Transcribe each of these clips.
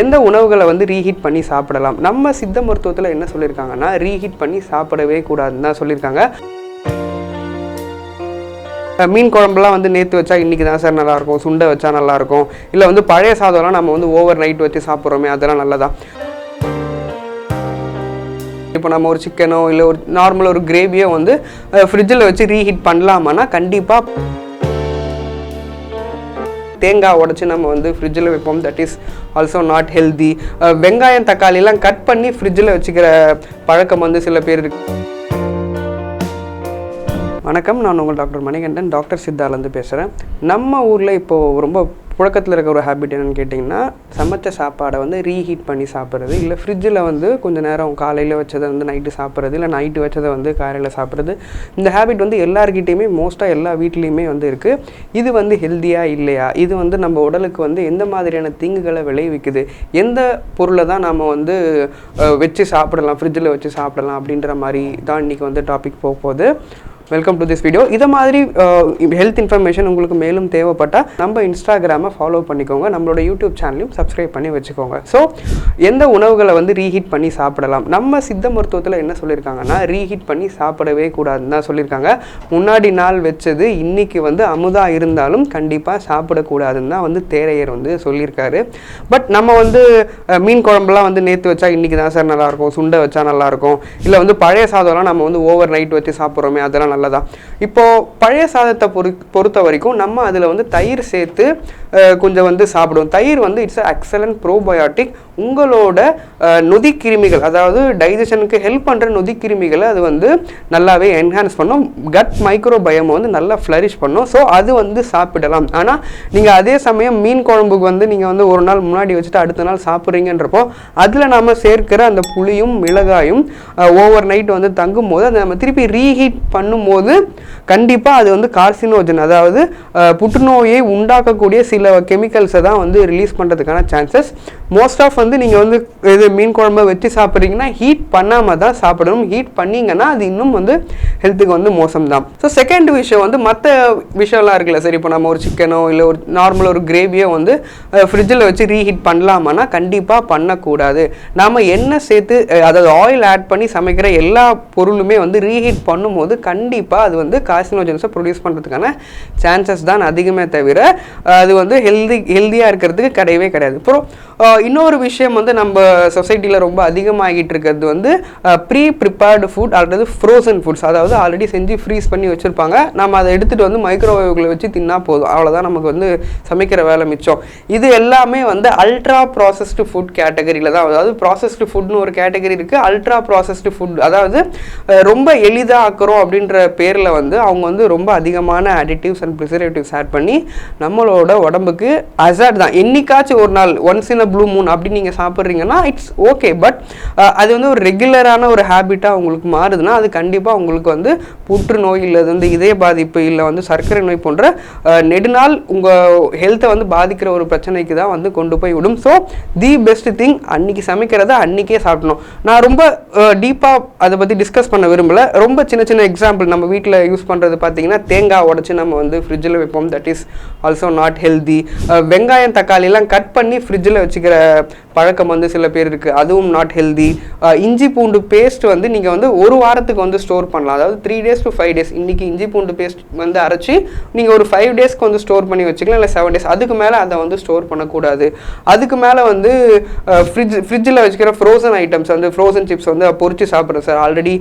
எந்த உணவுகளை வந்து ரீஹீட் பண்ணி சாப்பிடலாம்? நம்ம சித்த மருத்துவத்தில் என்ன சொல்லியிருக்காங்கன்னா ரீஹீட் பண்ணி சாப்பிடவே கூடாதுன்னு தான் சொல்லியிருக்காங்க மீன் குழம்புலாம் வந்து நேற்று வச்சா இன்றைக்கி தான் சார் நல்லாயிருக்கும். சுண்டை வச்சா நல்லாயிருக்கும். இல்லை வந்து பழைய சாதம்லாம் நம்ம வந்து ஓவர் நைட் வச்சு சாப்பிட்றோமே அதெல்லாம் நல்லதா? இப்போ நம்ம ஒரு சிக்கனோ இல்லை ஒரு நார்மல் ஒரு கிரேவியோ வந்து ஃப்ரிட்ஜில் வச்சு ரீஹீட் பண்ணலாமான்னா கண்டிப்பாக தேங்காய் உடச்சி நம்ம வந்து ஃப்ரிட்ஜில் வைப்போம். That is also not healthy வெங்காயம் தக்காளிலாம் கட் பண்ணி ஃப்ரிட்ஜில் வச்சுக்கிற பழக்கம் வந்து சில பேர் இருக்கு. வணக்கம். நான் உங்கள் டாக்டர் மணிகண்டன். டாக்டர் சித்தாலேருந்து பேசுகிறேன் நம்ம ஊரில் இப்போது ரொம்ப புழக்கத்தில் இருக்க ஒரு ஹேபிட் என்னென்னு கேட்டிங்கன்னா சமைச்ச சாப்பாடை வந்து ரீஹீட் பண்ணி சாப்பிட்றது. இல்லை ஃப்ரிட்ஜில் வந்து கொஞ்சம் நேரம் காலையில் வச்சதை வந்து நைட்டு சாப்பிட்றது. இல்லை நைட்டு வச்சதை வந்து காலையில் சாப்பிட்றது. இந்த ஹேபிட் வந்து எல்லார்கிட்டேயுமே மோஸ்ட்டாக எல்லா வீட்லேயுமே வந்து இருக்குது இது வந்து ஹெல்த்தியாக இல்லையா? இது வந்து நம்ம உடலுக்கு வந்து எந்த மாதிரியான தீங்குகளை விளைவிக்குது? எந்த பொருளை தான் நம்ம வந்து வச்சு சாப்பிடலாம் ஃப்ரிட்ஜில் வச்சு சாப்பிடலாம் அப்படின்ற மாதிரி தான் இன்றைக்கி வந்து டாபிக் போக போகுது. வெல்கம் டு திஸ் வீடியோ இதை மாதிரி ஹெல்த் இன்ஃபர்மேஷன் உங்களுக்கு மேலும் தேவைப்பட்டால் நம்ம இன்ஸ்டாகிராமை ஃபாலோ பண்ணிக்கோங்க. நம்மளோட யூடியூப் சேனலையும் சப்ஸ்கிரைப் பண்ணி வச்சுக்கோங்க. ஸோ எந்த உணவுகளை வந்து ரீஹீட் பண்ணி சாப்பிடலாம்? நம்ம சித்த மருத்துவத்தில் என்ன சொல்லியிருக்காங்கன்னா ரீஹீட் பண்ணி சாப்பிடவே கூடாதுன்னு தான் சொல்லியிருக்காங்க முன்னாடி நாள் வச்சது இன்றைக்கி வந்து அமுதாக இருந்தாலும் கண்டிப்பாக சாப்பிடக்கூடாதுன்னு தான் வந்து தேரையர் வந்து சொல்லியிருக்காரு. பட் நம்ம வந்து மீன் குழம்புலாம் வந்து நேற்று வச்சா இன்றைக்கி தான் சார் நல்லாயிருக்கும். சுண்டை வச்சா நல்லாயிருக்கும். இல்லை வந்து பழைய சாதம்லாம் நம்ம வந்து ஓவர் நைட் வச்சு சாப்பிட்றோமே அதெல்லாம் நல்லதா. இப்போ பழைய சாதத்தை பொறு பொறுத்த வரைக்கும் நம்ம அதில் வந்து தயிர் சேர்த்து கொஞ்சம் வந்து சாப்பிடுவோம். தயிர் வந்து இட்ஸ் எக்ஸலன்ட் ப்ரோபயோட்டிக் உங்களோட அஹ், நொதி கிருமிகள் அதாவது டைஜஷனுக்கு ஹெல்ப் பண்ணுற நொதி கிருமிகளை அது வந்து நல்லாவே என்ஹான்ஸ் பண்ணும். கட் மைக்ரோபயம் வந்து நல்லா ஃப்ளரிஷ் பண்ணும். ஸோ அது வந்து சாப்பிடலாம். ஆனால் நீங்கள் அதே சமயம் மீன் குழம்புக்கு வந்து நீங்கள் வந்து ஒரு நாள் முன்னாடி வச்சுட்டு அடுத்த நாள் சாப்பிட்றீங்கன்றப்போ அதில் நம்ம சேர்க்கிற அந்த புளியும் மிளகாயும் ஓவர் நைட் வந்து தங்கும் போது அதை நம்ம திருப்பி ரீஹீட் பண்ணும்போது கண்டிப்பாக அது வந்து கார்சினோஜன் அதாவது புற்றுநோயை உண்டாக்கக்கூடிய சில கெமிக்கல்ஸை தான் வந்து ரிலீஸ் பண்ணுறதுக்கான சான்சஸ் மோஸ்ட் ஆஃப் வந்து நீங்கள் வந்து இது மீன் குழம்பு வச்சு சாப்பிட்றீங்கன்னா ஹீட் பண்ணாமல் தான் சாப்பிடணும். ஹீட் பண்ணிங்கன்னா அது இன்னும் வந்து ஹெல்த்துக்கு வந்து மோசம் தான் ஸோ செகண்ட் விஷயம் வந்து மற்ற விஷயம்லாம் இருக்குல்ல. சரி இப்போ நம்ம ஒரு சிக்கனோ இல்லை ஒரு நார்மல் ஒரு கிரேவியோ வந்து ஃப்ரிட்ஜில் வச்சு ரீஹீட் பண்ணலாமான்னா கண்டிப்பாக பண்ணக்கூடாது. நாம் என்ன சேர்த்து அதாவது ஆயில் ஆட் பண்ணி சமைக்கிற எல்லா பொருளுமே வந்து ரீஹீட் பண்ணும்போது கண்டிப்பாக அது வந்து காசினோஜன்ஸை ப்ரொடியூஸ் பண்ணுறதுக்கான சான்சஸ் தான் அதிகமே தவிர அது வந்து ஹெல்தி ஹெல்த்தியாக இருக்கிறதுக்கு கிடையவே கிடையாது. அப்புறம் இன்னொரு விஷயம் வந்து நம்ம சொசைட்டியில் ரொம்ப அதிகமாகிட்டு இருக்கிறது வந்து ப்ரீ ப்ரிப்பேர்டு ஃபுட் அல்லது ஃப்ரோசன் ஃபுட்ஸ் அதாவது ஆல்ரெடி செஞ்சு ஃப்ரீஸ் பண்ணி வச்சுருப்பாங்க. நம்ம அதை எடுத்துகிட்டு வந்து மைக்ரோவேவ்களை வச்சு தின்னா போதும். அவ்வளோதான் நமக்கு வந்து சமைக்கிற வேலை மிச்சம். இது எல்லாமே வந்து அல்ட்ரா ப்ராசஸ்டு ஃபுட் கேட்டகரியில் தான். அதாவது ப்ராசஸ்டு ஃபுட்னு ஒரு கேட்டகரி இருக்குது அல்ட்ரா ப்ராசஸ்டு ஃபுட் அதாவது ரொம்ப எளிதாக ஆக்குறோம் அப்படின்ற பேரில் வந்து அவங்க வந்து ரொம்ப அதிகமான அடிட்டிவ்ஸ் அண்ட் ப்ரிசர்வேட்டிவ்ஸ் ஆட் பண்ணி நம்மளோட உடம்புக்கு அசாட் தான். என்னைக்காச்சும் ஒரு நாள் once in a blue moon அப்படி நீங்கள் சாப்பிட்றீங்கன்னா இட்ஸ் ஓகே பட் அது வந்து ஒரு ரெகுலரான ஒரு ஹேபிட்டாக உங்களுக்கு மாறுதுன்னா அது கண்டிப்பாக உங்களுக்கு வந்து புற்றுநோய் இல்லை வந்து இதய பாதிப்பு இல்லை வந்து சர்க்கரை நோய் போன்ற நெடுநாள் உங்கள் ஹெல்த்தை வந்து பாதிக்கிற ஒரு பிரச்சனைக்கு தான் வந்து கொண்டு போய் விடும். ஸோ தி பெஸ்ட் திங் அன்னைக்கு சமைக்கிறத அன்னைக்கே சாப்பிடணும். நான் ரொம்ப டீப்பாக அதை பற்றி டிஸ்கஸ் பண்ண விரும்பல. ரொம்ப சின்ன சின்ன எக்ஸாம்பிள் நம்ம வீட்டில் யூஸ் பண்ணுறது பார்த்தீங்கன்னா தேங்காய் உடச்சி நம்ம வந்து ஃப்ரிட்ஜில் வைப்போம். That is also not healthy வெங்காயம் தக்காளிலாம் கட் பண்ணி ஃப்ரிட்ஜில் வச்சு வச்சுக்கிற பழக்கம் வந்து சில பேர் இருக்குது அதுவும் நாட் ஹெல்தி இஞ்சி பூண்டு பேஸ்ட் வந்து நீங்கள் வந்து ஒரு வாரத்துக்கு வந்து ஸ்டோர் பண்ணலாம். அதாவது three days to five days இன்றைக்கி இஞ்சி பூண்டு பேஸ்ட் வந்து அரைச்சி நீங்கள் ஒரு ஃபைவ் டேஸ்க்கு வந்து ஸ்டோர் பண்ணி வச்சுக்கலாம். இல்லை செவன் டேஸ் அதுக்கு மேலே அதை வந்து ஸ்டோர் பண்ணக்கூடாது. அதுக்கு மேலே வந்து ஃப்ரிட்ஜ் ஃப்ரிட்ஜில் வச்சுக்கிற ஃப்ரோசன் ஐட்டம்ஸ் வந்து ஃப்ரோசன் சிப்ஸ் வந்து பொறிச்சு சாப்பிட்றேன் sir already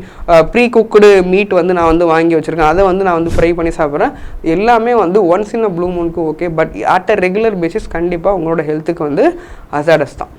pre cooked meat வந்து நான் வந்து வாங்கி வச்சுருக்கேன். அதை வந்து நான் வந்து ஃப்ரை பண்ணி சாப்பிட்றேன். எல்லாமே வந்து once in a blue மூனுக்கு okay but at a regular basis கண்டிப்பாக உங்களோட ஹெல்த்துக்கு வந்து அசாடஸ் தான்.